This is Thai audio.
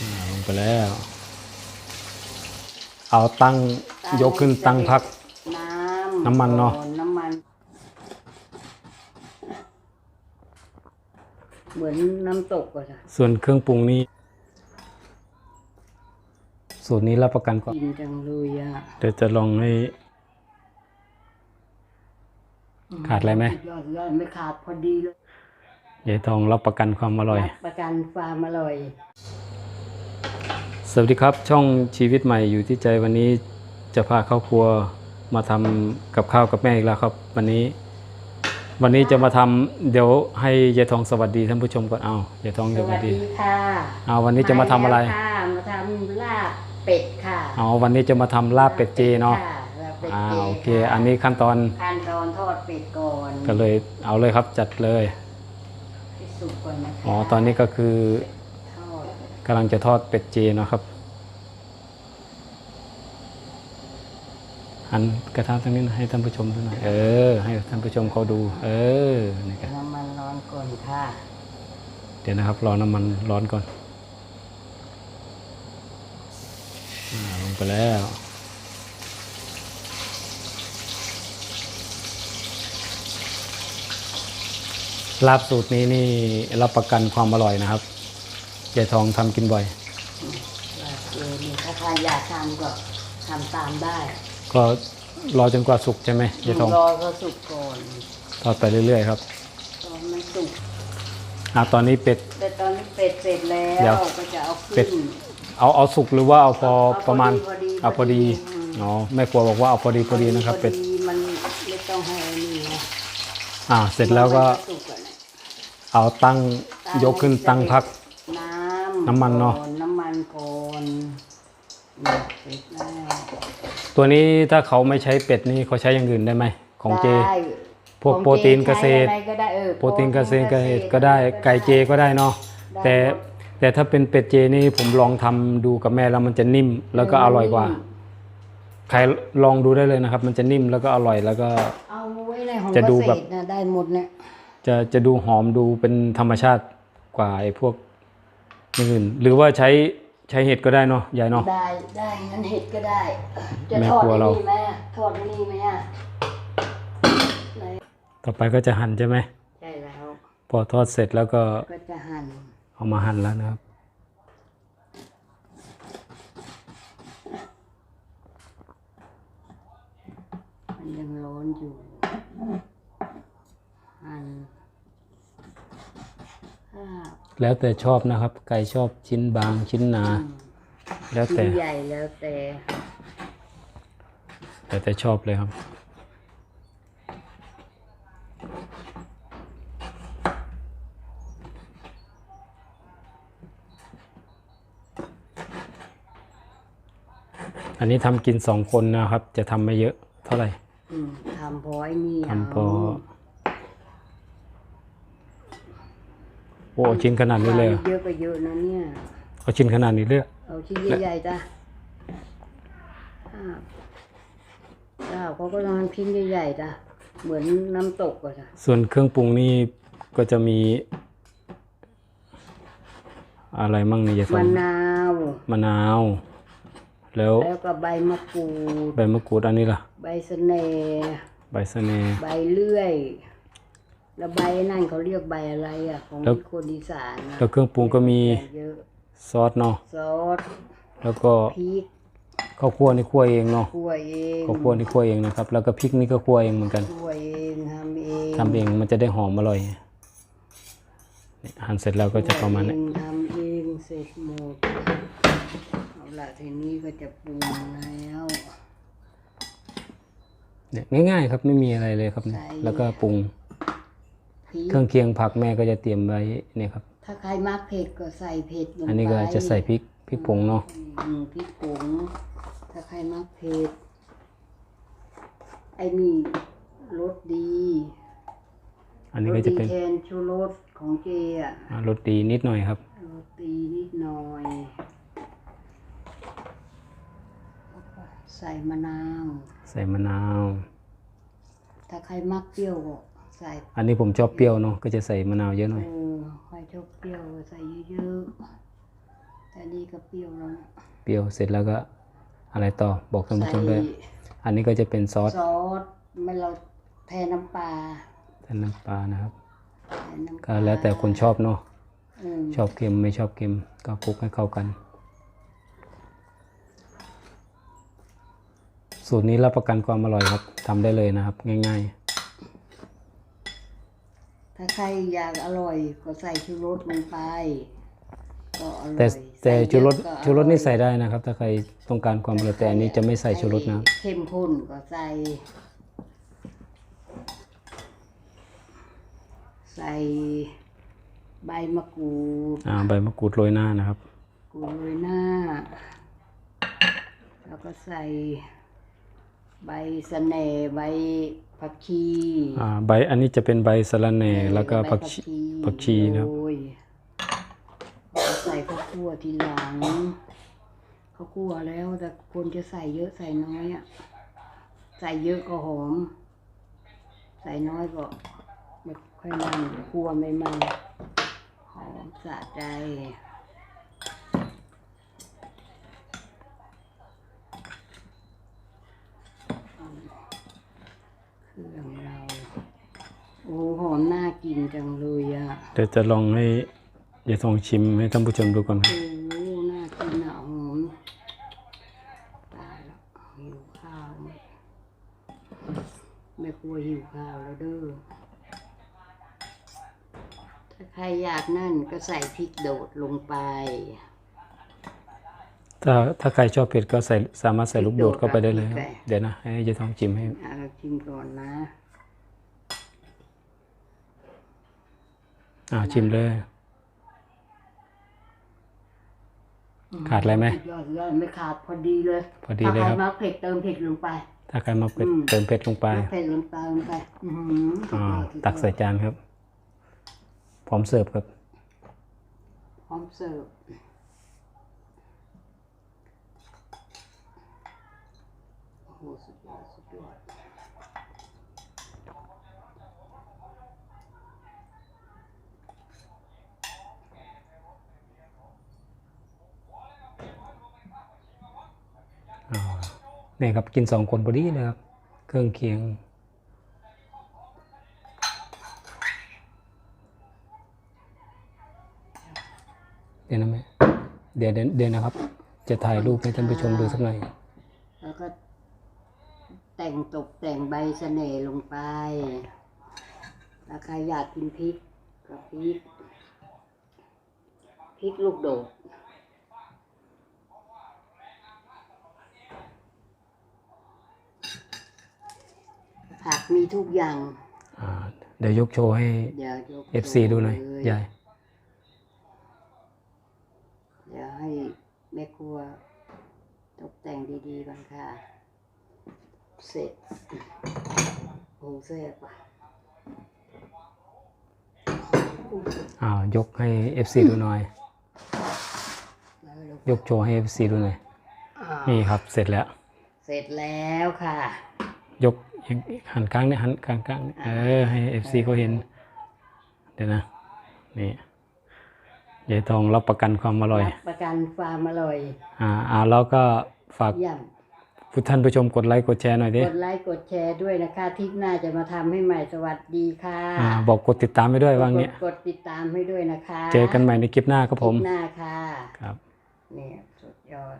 อ่าลงไปแล้ว เอาตั้งยกขึ้นตั้งพัก น้ำน้ำมันเนอะก่น้ำมัน เหมือนน้ำตกอะค่ะส่วนเครื่องปรุงนี้ สูตรนี้รับประกันก่อน กินจังเลยอะเดี๋ยวจะลองให้ ขาดอะไรไหมยอดยอดไม่ขาดพอดีเลยยายทองรับประกันความอร่อย รับประกันความอร่อย สวัสดีครับช่องชีวิตใหม่อยู่ที่ใจวันนี้จะพาครอบครัวมาทำกับข้าวกับแม่อีกแล้วครับ วันนี้ วันนี้จะมาทำเดี๋ยวให้ยายทองสวัสดีท่านผู้ชมก่อนเอายายทองสสวัวัสสดีดีค่ะเอาวันนี้จะมาทำอะไรแล้วค่ะมาทำลาบเป็ดค่ะเอาวันนี้จะมาทำลาบเป็ดเจเนาะค่ลาบเป็ดอ่าเจโอเคะอันนี้ขั้นตอนขั้นตอนทอดเป็ดก่อนก็เลยเอาเลยครับจัดเลยให้สุกก่อนนะคะอ๋อตอนนี้ก็คือทอด กำลังจะทอดเป็ดเจเนาะครับหันกระทะตรงนี้หน่อยให้ท่านผู้ชมดูหน่อยเออ ให้ท่านผู้ชมเขาดู เออนี่ครับน้ำมันร้อนก่อนค่ะเดี๋ยวนะครับ รอน้ำมันร้อนก่อนอาลงไปแล้วลาบสูตรนี้นี่รับประกันความอร่อยนะครับ ยายทองทำกินบ่อยลาบเจนี่ถ้าใครอยากทำก็ทำตามได้ก็รอจนกว่าสุกใช่ไหมยายทองรอก็สุกก่อนทอดไปเรื่อยๆครับตอนมันสุกอะตอนนี้เป็ด แต่ตอนนี้เป็ดเสร็จแล้เดี๋ยววก็จะเอาเป็ขึ้ด น เอาเอาสุกหรือว่าเอาพอเอาพอประมาณพอดีเอาพอดีพอดีอืม อ๋อแม่ครัวบอกว่าเอาพอดีพอดีนะครับ เป็ดพอมันไม่ต้องให้อันนี่ไงอ่าเสร็จแล้วก็มันจะสุกอะนะเอาตั้งยกขึ้นตั้งพัก น้ำน้ำมันเนอะก่น้ำมันก่อนนี่เสร็จแล้วตัวนี้ถ้าเขาไม่ใช้เป็ดนี่เขาใช้อย่างอื่นได้ไหมของเจ ได้พวกของโปรตีนเกษตร ใช้อะไรก็ได้เออโปรตีนเกษตรเกษตรก็ได้ไก่เจก็ได้เนาะได้แต่หมดแต่ถ้าเป็นเป็ดเจนี่ผมลองทำดูกับแม่แล้วมันจะนิ่มแล้วก็อร่อยกว่า ใครลองดูได้เลยนะครับ มันจะนิ่มแล้วก็อร่อยแล้วก็ เอาไว้ในของจะดูเกแบษบตรนะได้หมดเนี่ยจะจะดูหอมดูเป็นธรรมชาติกว่าไอ้พวก อย่างอื่นหรือว่าใช้ใช้เห็ดก็ได้เนาะยายเนาะ ได้ได้งั้นเห็ดก็ได้ จะแม่ทอดครัวไอ้เรา นี่ไหมอะทอดไอ้นี่ไหมอะไหนต่อไปก็จะหั่นใช่ไหมใช่แล้ว พอทอดเสร็จแล้วก็ก็จะหั่นเอามาหั่นแล้วนะครับ มันยังร้อนอยู่หั่นอ่า แล้วแต่ชอบนะครับ ไก่ชอบชิ้นบางชิ้นหนา แล้วชิ้แต่นใหญ่แล้วแต่แล้วแต่ชอบเลยครับอันนี้ทำกินสองคนนะครับ จะทำไม่เยอะเท่าไหร่อืมทำพอไอ้นี่ทำพอ เาโอ้ชิ้นขนาดนี้เลยเหรอเยอะก็เยอะนะเนี่ย เอาชิ้นขนาดนี้เลยเอาชิ้นใหญ่ๆจ้ะอ่าจ้าเขาก็ทำชิ้นใหญ่ๆจ้ะเหมือนน้ำตกอะจ้ะส่วนเครื่องปรุงนี่ก็จะมี อะไรมั่งนี่จะทมะนาว มะนาว แล้วแล้วก็ใบมะกรูด ใบมะกรูดอันนี้ล่ะ ใบสะเน่ใบสะเนใบเลื่อย แล้วใบนั่นเขาเรียกใบอะไรอะ ของแล้ว คนอีสานนะแล้วเครื่องปรุงก็มีเยอะซอสเนาะซอสแล้วก็พริกข้าวคั่วนี่คั่วเองเนาะคั่วเองข้าวคั่วนี่คั่วเองนะครับ แล้วก็พริกนี่ก็คั่วเองเหมือนกันคั่วเองทำเองทำเองมันจะได้หอมอร่อยนี่หั่นเสร็จแล้วก็จะประมาณนี้เองทำเองเสร็จหมดเอาละทีนี้ก็จะปรุงแล้วเนี่ยง่ายๆครับไม่มีอะไรเลยครับเนี่ยแล้วก็ปรุงพริก เครื่องเคียงผักแม่ก็จะเตรียมไว้เนี่ยครับ ถ้าใครมักเผ็ดก็ใส่เผ็ดลงไปอันนี้ก็จะใส่พริกพริกผงเนาะอืมพริกผงถ้าใครมักเผ็ดไอ้นี่รสดี อันนี้รก็สจะดีเป็นแทนชูรสของเจอะอ่ารสดีนิดหน่อยครับรสดีนิดหน่อยใส่มะนาว ใส่มะนาว ถ้าใครมักเปรี้ยวก็ ใส่อันนี้ผมชอบเปรี้ยวเนาะก็จะใส่มะนาวเยอะหน่อยเออใครชอบเปรี้ยวก็ใส่เยอะๆแต่ค่นี้ก็เปรี้ยวแล้วนะเปรี้ยวเสร็จแล้วก็อะไรต่อบอกท่านผู้ชมด้วยใส่อันนี้ก็จะเป็นซอสซอสไม่เราแทนน้ำปลาแทนน้ำปลานะครับแทนน้ำปก็ลาแล้วแต่คนชอบเนาะอืมชอบเค็มไม่ชอบเค็มก็คลุกให้เข้ากัน สูตรนี้รับประกันความอร่อยครับทำได้เลยนะครับ ง่ายถ้าใค รอยากอร่อย ก็ใส่ชูรสลงไปก็อร่อยๆแต่แต่ใส่เยอะชูรสก็ออยชูรสนี่ใส่ได้นะครับ ถ้าใครต้องการความอร่อยแต่อันนี้จะไม่ใส่ชูรสนะเข้มข้นก็ใส่ ใส่ใบมะกรูด อ่าใบมะกรูดโรยหน้านะครับกรูดโรยหน้า แล้วก็ใส่ใบสะแหน่ใบ ผักชีอ่าใบอันนี้จะเป็นใบสะระแหน่แล้วก็ใบผักชีผักชีนะครับโยแล้วก็ใส่ข้าวคั่วทีหลังข้าวคั่วแล้วแต่คนจะใส่เยอะใส่น้อยอะใส่เยอะก็หอม ใส่น้อยก็ไม่ค่อยมันคั่วไม่มันหอมสะใจ เครื่องเรา โอ้หอมน่ากินจังเลยอะเดี๋ยวจะลองให้ยายทองชิมให้ท่านผู้ชมดูก่อนครับ โอ้น่ากินอะหอมตายแล้วหิวข้าวไม่กลัวหิวข้าวแล้วเด้อถ้าใครอยากนั่นก็ใส่พริกโดดลงไป ถ้าถ้าใครชอบเผ็ดก็ใส่สามารถใส่ลูกโดดเข้าไปได้เลยครับเดี๋ยวนะให้ยายทองชิมให้อะเราชิมก่อนนะ อ่าชิมเลย ขาดอะไรไหมยอดยอดไม่ขาดพอดีเลยพอดีเลยครับถ้าใครมาเผ็ดเติมเผ็ดลงไป ถ้าใครมาเผ็ดอืมเติมเผ็ดลงไปมาเผ็ดลงไปลงไปอื้อหือสุดอ่ายอดสุดยอดตักใส่จานครับ พร้อมเสิร์ฟครับ พร้อมเสิร์ฟ โอ้โหสุดยอดสุดยอดอ่าเนี่ยครับกินสองคนพอดีเลยครับ เครื่องเคียงเดี๋ยวนะแม่เดี๋ยวเดี๋ยวนะครับ จะถ่ายรูปให้ท่านผู้ชมดูสักหน่อย แต่งตกแต่งใบเสน่ห์ลงไปแล้วใครอยากกินพริกก็พริก พริกลูกโดดผักมีทุกอย่างอ่าเดี๋ยวยกโชว์ให้เดี๋ยวยก FC ดูหน่อยเลยยายเดี๋ยวให้แม่ครัวตกแต่งดีๆก่อนค่ะ เสร็จโอ้เสร็จป่ะอ่ายกให้ FC ดูหน่อย ยกโชว์ให้ FC ดูหน่อย อ่านี่ครับ เสร็จแล้ว เสร็จแล้วค่ะ ยกหันข้างเนี่ยหันข้างข้างเออ ให้ FC เขาเห็น เดี๋ยวนะ นี่ยายทองรับประกันความอร่อย รับประกันความอร่อยอ่าอ่าแล้วก็ฝาก เยี่ยม ผู้ท่านผู้ชมกดไลค์กดแชร์หน่อยดิกดไลค์กดแชร์ด้วยนะคะทริปหน้าจะมาทำให้ใหม่สวัสดีค่ะอ่าบอกกดติดตามไปด้วยว่างเนี้ยกดติดตามให้ด้วยนะคะเจอกันใหม่ในคลิปหน้าครับผมทริปหน้าค่ะ ครับ เนี่ยสุดยอด